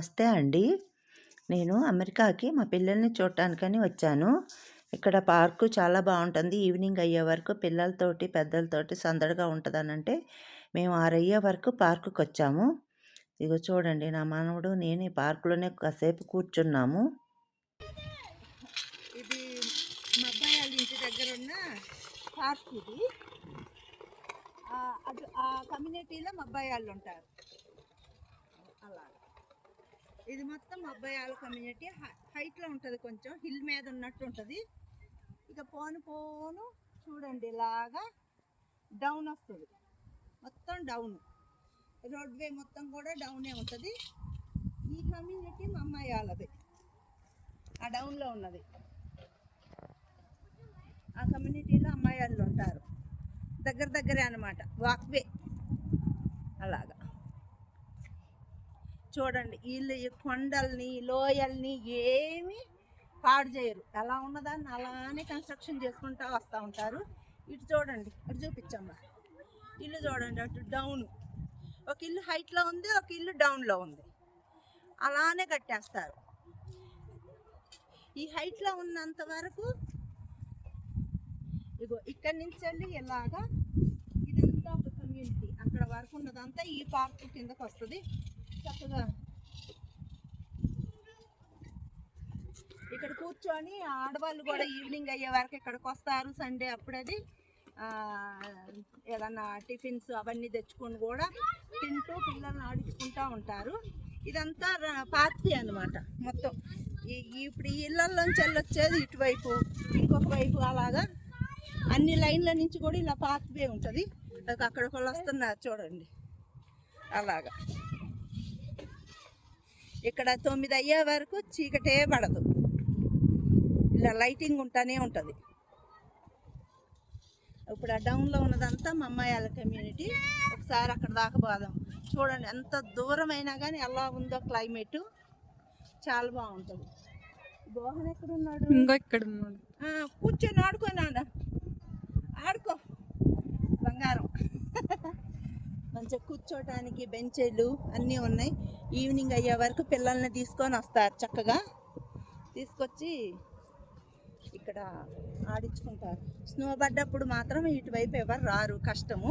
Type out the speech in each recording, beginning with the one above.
నమస్తే అండి. నేను అమెరికాకి మా పిల్లల్ని చూడటానికని వచ్చాను. ఇక్కడ పార్కు చాలా బాగుంటుంది. ఈవినింగ్ అయ్యే వరకు పిల్లలతోటి పెద్దలతోటి సందడిగా ఉంటుందనంటే మేము ఆరయ్యే వరకు పార్కుకి వచ్చాము ఇగో చూడండి నా మనవడు నేను ఈ పార్కులోనే కాసేపు కూర్చున్నాము. ఇది మా అబ్బాయి వాళ్ళ ఇంటి దగ్గర ఉన్న పార్క్ ఇది. ఆ, ఆ కమ్యూనిటీలో మా అబ్బాయి వాళ్ళు ఉంటారు. అలా ఇది మొత్తం మా కమ్యూనిటీ వాళ్ళ కమ్యూనిటీ హైట్లో ఉంటుంది కొంచెం. హిల్ మీద ఉన్నట్టు ఉంటుంది. ఇక పోను పోను చూడండి ఇలాగా డౌన్ వస్తుంది. మొత్తం డౌన్ రోడ్ వే మొత్తం కూడా డౌనే ఉంటుంది. ఈ కమ్యూనిటీ మా అమ్మాయి వాళ్ళది. ఆ డౌన్లో ఉన్నది. ఆ కమ్యూనిటీలో అమ్మాయి వాళ్ళు ఉంటారు. దగ్గర దగ్గరే అనమాట వాక్వే అలాగా. చూడండి వీళ్ళు ఈ కొండల్ని లోయల్ని ఏమి పాడు చేయరు. ఎలా ఉన్నదాన్ని అలానే కన్స్ట్రక్షన్ చేసుకుంటూ వస్తూ ఉంటారు. ఇటు చూడండి ఇటు చూపించమ్మా. ఇల్లు చూడండి అటు డౌన్ ఒక ఇల్లు హైట్లో ఉంది ఒక ఇల్లు డౌన్లో ఉంది. అలానే కట్టేస్తారు. ఈ హైట్లో ఉన్నంత వరకు ఇగో ఇక్కడి నుంచి వెళ్ళి ఇలాగా ఇదంతా ఒక కమ్యూనిటీ అక్కడ వరకు ఉన్నదంతా ఈ పార్క్ కిందకు వస్తుంది. చక్కగా ఇక్కడ కూర్చొని ఆడవాళ్ళు కూడా ఈవినింగ్ అయ్యే వరకు ఇక్కడికి వస్తారు సండే అప్పుడది ఏదన్నా టిఫిన్స్ అవన్నీ తెచ్చుకొని కూడా తింటూ పిల్లల్ని ఆడించుకుంటూ ఉంటారు. ఇదంతా పార్టీ అన్నమాట మొత్తం. ఇప్పుడు ఈ ఇళ్ళల్లోంచి వెళ్ళొచ్చేది ఇటువైపు ఇంకొక వైపు అలాగా. అన్ని లైన్ల నుంచి కూడా ఇలా పాత్వే ఉంటుంది. అది అక్కడ ఒకళ్ళు వస్తున్నారు చూడండి. అలాగా. ఇక్కడ తొమ్మిది అయ్యే వరకు చీకటే పడదు. ఇలా లైటింగ్ ఉంటానే ఉంటుంది. ఇప్పుడు ఆ డౌన్లో ఉన్నదంతా మా అమ్మాయి వాళ్ళ కమ్యూనిటీ ఒకసారి అక్కడ దాకా పోదాం. చూడండి ఎంత దూరం అయినా కానీ ఎలా ఉందో క్లైమేట్ చాలా బాగుంటుంది. గోహన్ ఎక్కడున్నాడు? ఇంకో ఇక్కడ ఉన్నాడు కూర్చొని ఆడుకో నాన్న. ఆడుకో. బంగారం. మంచిగా కూర్చోటానికి బెంచీలు అన్నీ ఉన్నాయి. ఈవినింగ్ అయ్యే వరకు పిల్లల్ని తీసుకొని వస్తారు చక్కగా. తీసుకొచ్చి ఇక్కడ ఆడించుకుంటారు. స్నో పడ్డప్పుడు మాత్రం ఇటువైపు ఎవరు రారు కష్టము.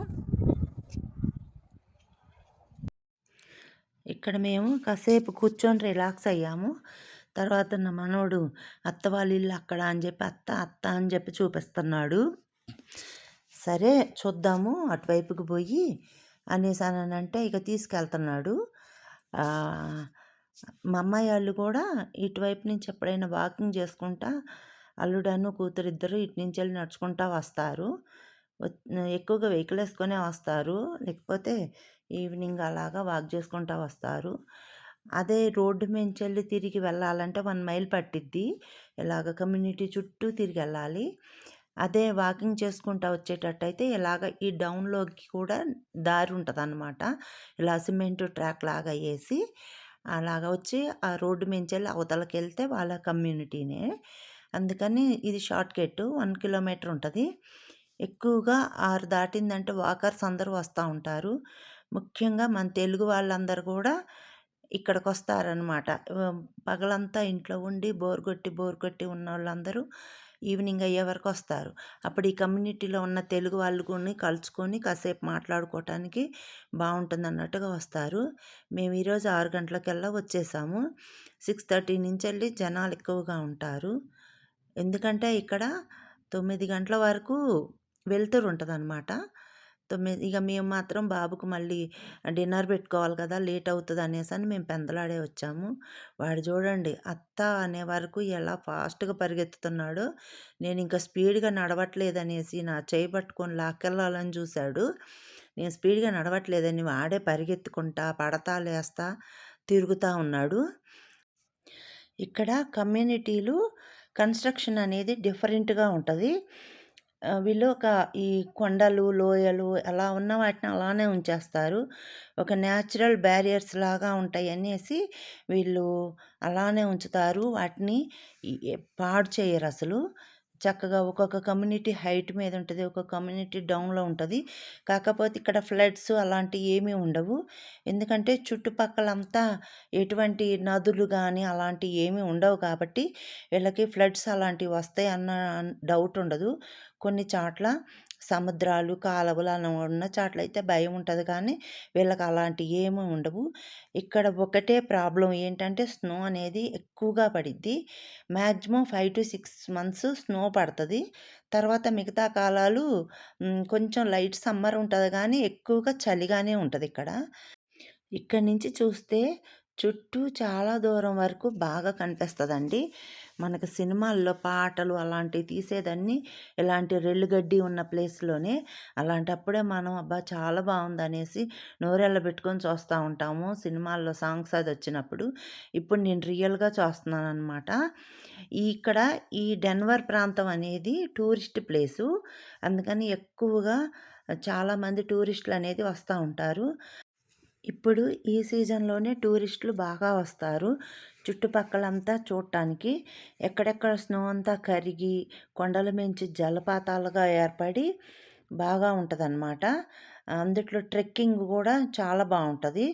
ఇక్కడ మేము కాసేపు కూర్చొని రిలాక్స్ అయ్యాము. తర్వాత నా మనవడు అత్త వాళ్ళ ఇల్లు అక్కడ అని చెప్పి అత్త అత్త అని చెప్పి చూపిస్తున్నాడు. సరే చూద్దాము. అటువైపుకి పోయి అనేసి అని అంటే ఇక తీసుకెళ్తున్నాడు. మా అమ్మాయి వాళ్ళు కూడా ఇటువైపు నుంచి ఎప్పుడైనా వాకింగ్ చేసుకుంటా అల్లుడను కూతురు ఇద్దరు ఇటు నుంచి వెళ్ళి నడుచుకుంటా వస్తారు. ఎక్కువగా వెహికల్ వేసుకొనే వస్తారు. లేకపోతే ఈవినింగ్ అలాగా వాక్ చేసుకుంటా వస్తారు. అదే రోడ్డు నుంచి వెళ్ళి తిరిగి వెళ్ళాలంటే వన్ మైల్ పట్టిద్ది. ఇలాగ కమ్యూనిటీ చుట్టూ తిరిగి వెళ్ళాలి. అదే వాకింగ్ చేసుకుంటా వచ్చేటట్టయితే ఇలాగ ఈ డౌన్లోకి కూడా దారి ఉంటుంది అనమాట ఇలా సిమెంట్ ట్రాక్ లాగా వేసి అలాగ వచ్చి ఆ రోడ్డు నుంచి వెళ్ళి అవతలకి వెళ్తే వాళ్ళ కమ్యూనిటీనే. అందుకని ఇది షార్ట్ కట్ వన్ కిలోమీటర్ ఉంటుంది. ఎక్కువగా ఆరు దాటిందంటే వాకర్స్ అందరూ వస్తూ ఉంటారు. ముఖ్యంగా మన తెలుగు వాళ్ళందరూ కూడా ఇక్కడికి వస్తారనమాట పగలంతా ఇంట్లో ఉండి బోర్ కొట్టి బోర్ కొట్టి ఉన్న వాళ్ళందరూ ఈవినింగ్ అయ్యే వరకు వస్తారు. అప్పుడు ఈ కమ్యూనిటీలో ఉన్న తెలుగు వాళ్ళు కూడా కలుసుకొని కాసేపు మాట్లాడుకోవటానికి బాగుంటుంది అన్నట్టుగా వస్తారు. మేము ఈరోజు ఆరు గంటలకల్లా వచ్చేసాము. సిక్స్ థర్టీ నుంచి వెళ్ళి జనాలు ఎక్కువగా ఉంటారు. ఎందుకంటే ఇక్కడ తొమ్మిది గంటల వరకు వెళ్తురు ఉంటుంది అనమాట తొమ్మిది ఇక మేము మాత్రం బాబుకు మళ్ళీ డిన్నర్ పెట్టుకోవాలి కదా లేట్ అవుతుంది అనేసి అని మేము పెందలాడే వచ్చాము. వాడు చూడండి అత్త అనే వరకు ఎలా ఫాస్ట్గా పరిగెత్తుతున్నాడో. నేను ఇంకా స్పీడ్గా నడవట్లేదనేసి నా చేయి పట్టుకొని లాక్కెళ్ళాలని చూశాడు. నేను స్పీడ్గా నడవట్లేదని వాడే పరిగెత్తుకుంటా పడతా లేస్తా తిరుగుతూ ఉన్నాడు. ఇక్కడ కమ్యూనిటీలు కన్స్ట్రక్షన్ అనేది డిఫరెంట్గా ఉంటుంది. వీళ్ళు ఒక ఈ కొండలు లోయలు అలా ఉన్న వాటిని అలానే ఉంచేస్తారు. ఒక న్యాచురల్ బ్యారియర్స్ లాగా ఉంటాయి అనేసి వీళ్ళు అలానే ఉంచుతారు. వాటిని పాడు చేయరు అసలు. చక్కగా ఒక్కొక్క కమ్యూనిటీ హైట్ మీద ఉంటుంది ఒక కమ్యూనిటీ డౌన్లో ఉంటుంది. కాకపోతే ఇక్కడ ఫ్లడ్స్ అలాంటివి ఏమీ ఉండవు. ఎందుకంటే చుట్టుపక్కలంతా ఎటువంటి నదులు కానీ అలాంటివి ఏమీ ఉండవు కాబట్టి వీళ్ళకి ఫ్లడ్స్ అలాంటివి వస్తాయి అన్న డౌట్ ఉండదు. కొన్ని చోట్ల సముద్రాలు కాలువలు అలా ఉన్న చాట్ల అయితే భయం ఉంటుంది. కానీ వీళ్ళకి అలాంటివి ఏమీ ఉండవు. ఇక్కడ ఒకటే ప్రాబ్లం ఏంటంటే స్నో అనేది ఎక్కువగా పడిద్ది. Maximum five to six months snow పడుతుంది. తర్వాత మిగతా కాలాలు కొంచెం లైట్ సమ్మర్ ఉంటుంది. కానీ ఎక్కువగా చలిగానే ఉంటుంది ఇక్కడ. ఇక్కడి నుంచి చూస్తే చుట్టూ చాలా దూరం వరకు బాగా కనిపిస్తుందండి. మనకు సినిమాల్లో పాటలు అలాంటివి తీసేదన్నీ ఇలాంటి రెల్లుగడ్డి ఉన్న ప్లేస్లోనే. అలాంటప్పుడే మనం అబ్బా చాలా బాగుంది అనేసి నోరెళ్ళ పెట్టుకొని చూస్తూ ఉంటాము. సినిమాల్లో సాంగ్స్ అది వచ్చినప్పుడు. ఇప్పుడు నేను రియల్గా చూస్తున్నాను అనమాట ఇక్కడ ఈ డెన్వర్ ప్రాంతం అనేది టూరిస్ట్ ప్లేసు. అందుకని ఎక్కువగా చాలామంది టూరిస్టులు అనేది వస్తూ ఉంటారు. ఇప్పుడు ఈ సీజన్లోనే టూరిస్టులు బాగా వస్తారు. చుట్టుపక్కలంతా చూడటానికి ఎక్కడెక్కడ స్నో అంతా కరిగి కొండల మించి జలపాతాలుగా ఏర్పడి బాగా ఉంటుందన్నమాట. అందుట్లో ట్రెక్కింగ్ కూడా చాలా బాగుంటుంది.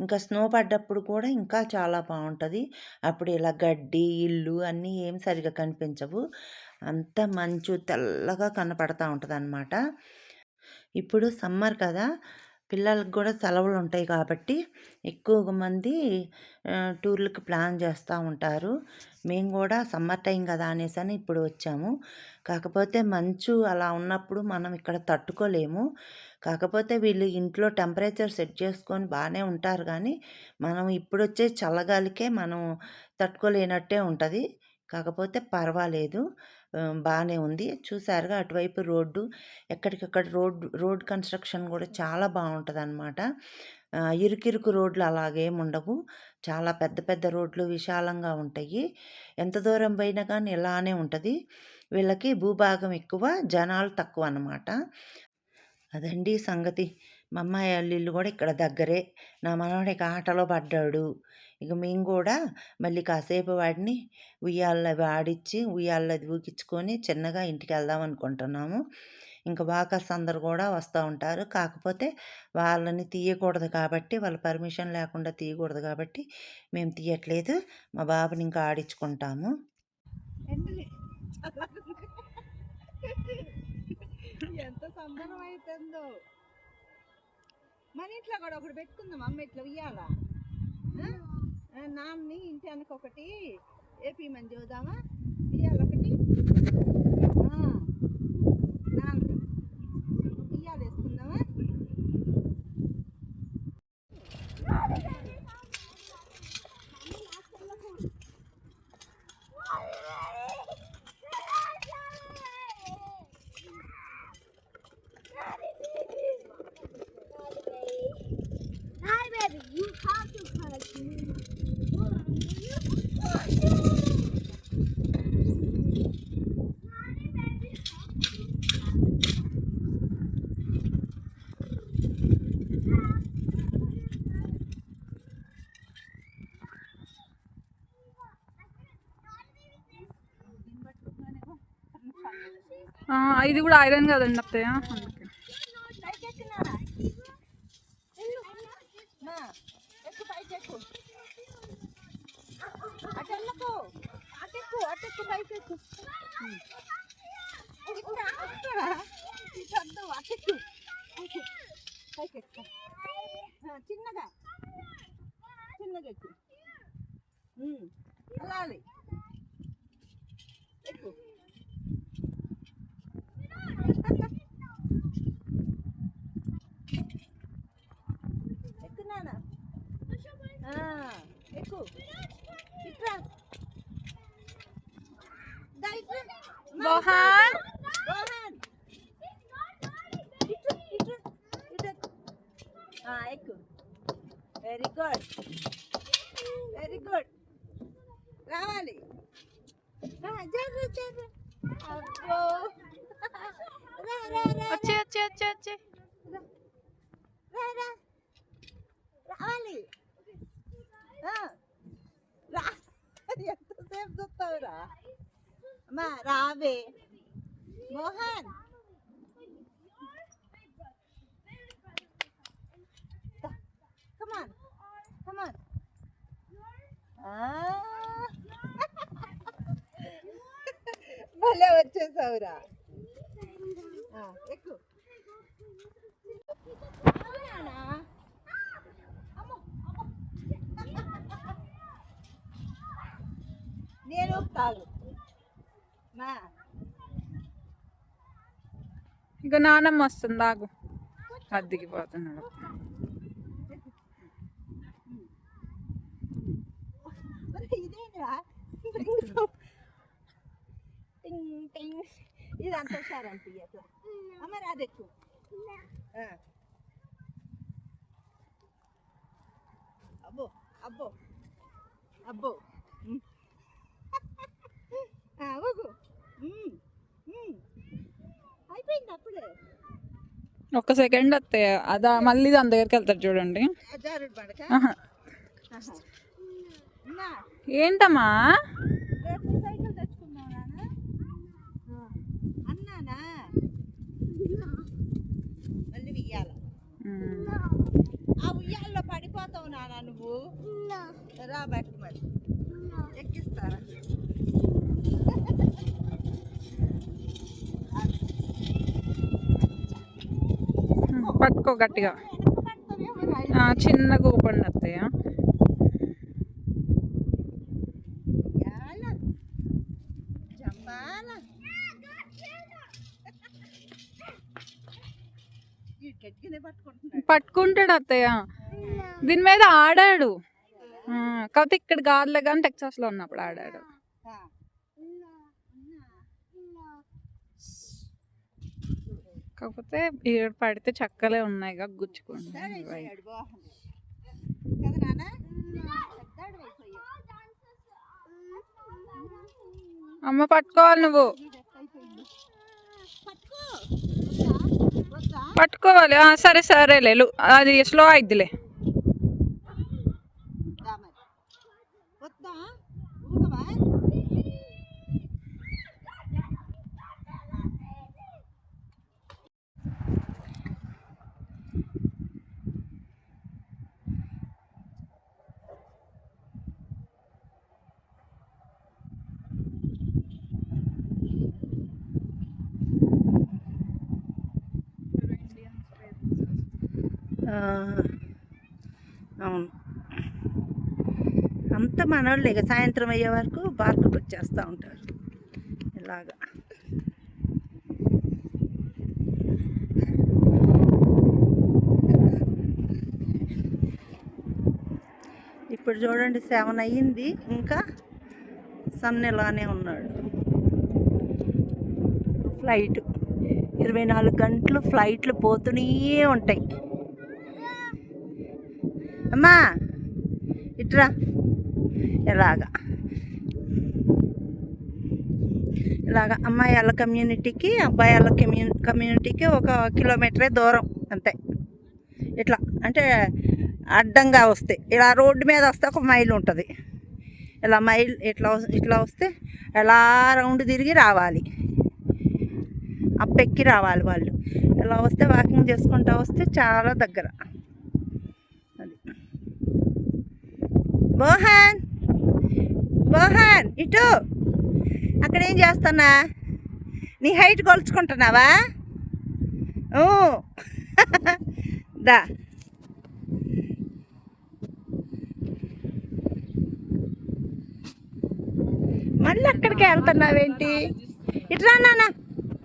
ఇంకా స్నో పడ్డప్పుడు కూడా ఇంకా చాలా బాగుంటుంది. అప్పుడు ఇలా గడ్డి ఇల్లు అన్నీ ఏం సరిగా కనిపించవు. అంత మంచు తెల్లగా కనపడతా ఉంటుంది ఇప్పుడు సమ్మర్ కదా. పిల్లలకు కూడా సెలవులు ఉంటాయి కాబట్టి ఎక్కువ మంది టూర్లకు ప్లాన్ చేస్తూ ఉంటారు. మేము కూడా సమ్మర్ టైం కదా అనేసి అని ఇప్పుడు వచ్చాము. కాకపోతే మంచు అలా ఉన్నప్పుడు మనం ఇక్కడ తట్టుకోలేము. కాకపోతే వీళ్ళు ఇంట్లో టెంపరేచర్ సెట్ చేసుకొని బాగానే ఉంటారు కానీ మనం ఇప్పుడు వచ్చే చల్లగాలికే మనం తట్టుకోలేనట్టే ఉంటుంది. కాకపోతే పర్వాలేదు. బాగానే ఉంది. చూసారుగా అటువైపు రోడ్డు ఎక్కడికక్కడ రోడ్ రోడ్ కన్స్ట్రక్షన్ కూడా చాలా బాగుంటుంది అనమాట ఇరుకిరుకు రోడ్లు అలాగేం ఉండవు. చాలా పెద్ద పెద్ద రోడ్లు విశాలంగా ఉంటాయి. ఎంత దూరం పోయినా కానీ ఇలానే ఉంటుంది. వీళ్ళకి భూభాగం ఎక్కువ జనాలు తక్కువ అన్నమాట అదండి సంగతి. మా అమ్మాయి వాళ్ళ కూడా ఇక్కడ దగ్గరే. నా మనవడికి ఆటలో పడ్డాడు. ఇక మేము కూడా మళ్ళీ కాసేపు వాడిని ఉయ్యాల వాడిచ్చి ఉయ్యాల అది ఊగించుకొని చిన్నగా ఇంటికి వెళ్దాం అనుకుంటున్నాము. ఇంకా వాకర్స్ అందరు కూడా వస్తూ ఉంటారు. కాకపోతే వాళ్ళని తీయకూడదు కాబట్టి వాళ్ళ పర్మిషన్ లేకుండా తీయకూడదు కాబట్టి మేము తీయట్లేదు. మా బాబుని ఇంకా ఆడించుకుంటాము ఎంత సంబరం అవుతుందో మన ఇంట్లో కూడా ఒకటి పెట్టుకుందాం. అమ్మ ఇట్లా ఉయ్యాలా? నామ్ని ఇంటి వెనక ఒకటి మంది చూద్దామా? ఇది కూడా ఐరన్ కదండి అత్తయ్య అందుకే. ఎక్కు ఇట్రా దా ఇట్రా. మా మోహన్ మోహన్ ఇటు ఇటు ఇటు ఎక్కు. ఆ, ఎక్కు వెరీ గుడ్ వెరీ గుడ్ రావాలి రా, జర్రు, జర్రు. అబ్బో రా రా రా వచ్చి వచ్చి వచ్చి వచ్చి రా రా రావాలి ఆ, రా ఎంతసేపు చూస్తావురా అమ్మా రావే. మోహన్. కమాన్ కమాన్ భలే వచ్చేసావురా. ఆ, నేను తాగు మా ఇక నానమ్మ వస్తుంది ఆగు. అద్దెకి పోతున్నాడు మరి ఇదేంటిరా ఇది అంత హుషారంటే అట్లా అమ్మ రాదెక్కు అబ్బో అబ్బో అబ్బో. ఉమ్. ఒక్క సెకండ్ వస్తే అదా మళ్ళీ దాని దగ్గరికి వెళ్తారు చూడండి. ఏంటమ్మా? ఆ. అన్నానా? మళ్ళీ ఉయ్యాల. ఉమ్. ఆ ఉయ్యాల్లో పడిపోతావు నాన్న నువ్వు. మరి. ఎక్కిస్తారా? పట్టుకో గట్టిగా. చిన్నగా ఊపండి అత్తయ్య. పట్టుకుంటాడు అత్తయ్య. దీని మీద ఆడాడు. కాకపోతే ఇక్కడ గార్లే కానీ టెక్సాస్లో ఉన్నప్పుడు ఆడాడు ఆ. కాకపోతే ఈడ పడితే చక్కలే ఉన్నాయి కదా అమ్మ పట్టుకోవాలి నువ్వు. పట్టుకోవాలి. సరే సరేలే. అది స్లో అయిద్దిలే దా మరి వద్దా ఊగవా ఆ, అవును. అంత మనోళ్ళు ఇక సాయంత్రం అయ్యే వరకు పార్కుకి వచ్చేస్తూ ఉంటారు. ఇలాగా. ఇప్పుడు చూడండి సెవెన్ అయ్యింది. ఇంకా సన్ ఇలానే ఉన్నాడు. ఫ్లైట్. ఇరవై నాలుగు గంటలు ఫ్లైట్లు పోతూనే ఉంటాయి. అమ్మా ఇట్రా. ఇలాగా ఇలాగా అమ్మాయిల కమ్యూనిటీకి అబ్బాయిల కమ్యూ కమ్యూనిటీకి ఒక కిలోమీటరే దూరం అంతే. ఇట్లా అంటే అడ్డంగా వస్తే ఇలా రోడ్డు మీద వస్తే ఒక మైల్ ఉంటుంది. ఇలా మైల్ ఇట్లా ఇట్లా వస్తే ఎలా రౌండ్ తిరిగి రావాలి. అప్పెక్కి రావాలి వాళ్ళు. ఇలా వస్తే వాకింగ్ చేసుకుంటూ వస్తే చాలా దగ్గర అది మోహన్ మోహన్ ఇటు. అక్కడ ఏం చేస్తున్నా? నీ హైట్ కొలుచుకుంటున్నావా? ఊ. దా. మళ్ళీ అక్కడికి వెళ్తున్నావేంటి? ఇట్రా నాన్న.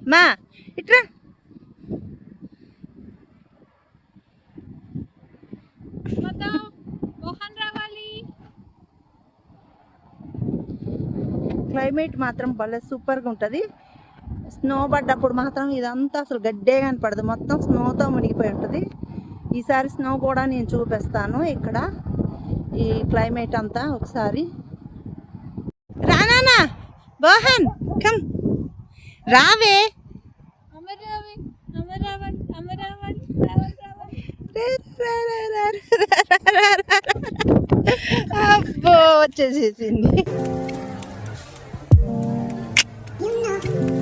మా ఇట్రా క్లైమేట్ మాత్రం భలే సూపర్గా ఉంటుంది స్నో పడ్డప్పుడు మాత్రం ఇదంతా అసలు గడ్డే కనపడదు మొత్తం స్నోతో మునిగిపోయి ఉంటుంది ఈసారి స్నో కూడా నేను చూపిస్తాను ఇక్కడ ఈ క్లైమేట్ అంతా ఒకసారి రానా బోహన్ కమ్ రావే అబ్బో వచ్చేసేసింది Bye.